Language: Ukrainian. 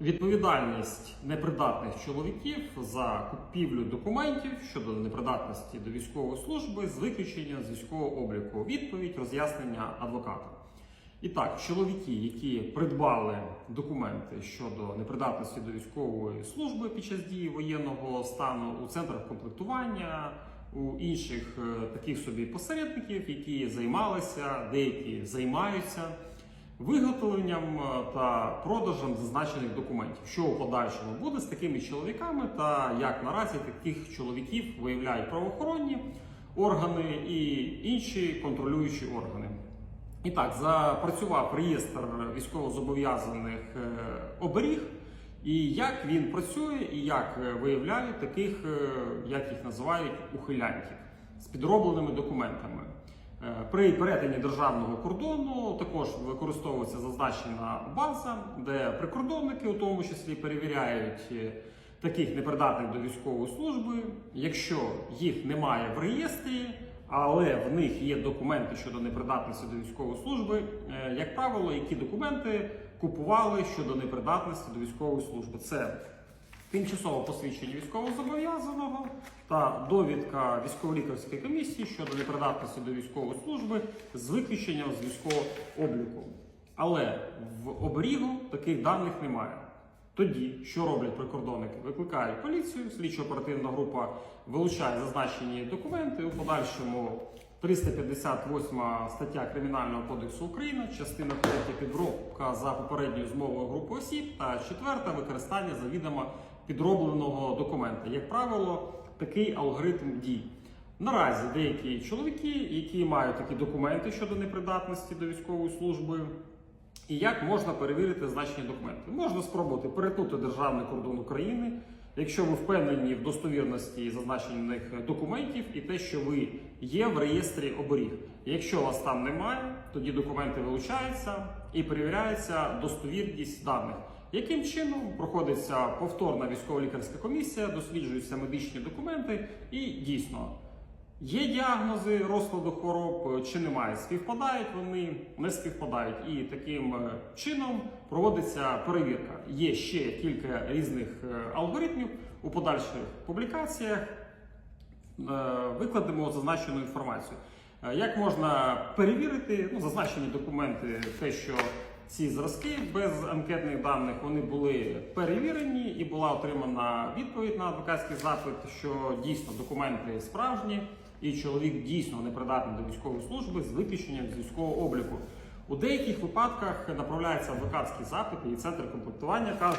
Відповідальність непридатних чоловіків за купівлю документів щодо непридатності до військової служби з виключення з військового обліку. Відповідь роз'яснення адвоката. І так, чоловіки, які придбали документи щодо непридатності до військової служби під час дії воєнного стану у центрах комплектування, у інших е, таких собі посередників, які займалися, деякі займаються виготовленням е, та продажем зазначених документів, що у подальшому буде з такими чоловіками, та як наразі таких чоловіків виявляють правоохоронні органи і інші контролюючі органи. І так, запрацював реєстр військовозобов'язаних е, оберіг, і як він працює, і як е, виявляє таких, як їх називають, ухилянтів з підробленими документами. Е, При перетині державного кордону також використовується зазначена база, де прикордонники, у тому числі, перевіряють е, таких непридатних до військової служби. Якщо їх немає в реєстрі, але в них є документи щодо непридатності до військової служби, е, як правило, які документи купували щодо непридатності до військової служби. Це тимчасове посвідчення військовозобов'язаного та довідка військово-лікарської комісії щодо непридатності до військової служби з виключенням з військового обліку. Але в оберігу таких даних немає. Тоді що роблять прикордонники? Викликають поліцію, слідчо-оперативна група вилучає зазначені документи. У подальшому 358 стаття Кримінального кодексу України, частина 3 підробка за попередньою змовою групи осіб, та четверта використання завідомо підробленого документа. Як правило, такий алгоритм дій. Наразі деякі чоловіки, які мають такі документи щодо непридатності до військової служби, і як можна перевірити значені документи? Можна спробувати перетнути державний кордон України, якщо ви впевнені в достовірності зазначених документів і те, що ви є в реєстрі оберіг. Якщо вас там немає, тоді документи вилучаються і перевіряється достовірність даних. Яким чином проходиться повторна військово-лікарська комісія, досліджуються медичні документи, і дійсно Є діагнози розкладу хвороб чи немає? Співпадають вони, не співпадають, і таким е, чином проводиться перевірка. Є ще кілька різних е, алгоритмів у подальших публікаціях. Е, Викладемо зазначену інформацію. Як можна перевірити ну, зазначені документи, те, що ці зразки без анкетних даних вони були перевірені, і була отримана відповідь на адвокатський запит, що дійсно документи справжні, і чоловік дійсно непридатний до військової служби з виключенням з військового обліку. У деяких випадках направляється адвокатський запит, і центр комплектування каже,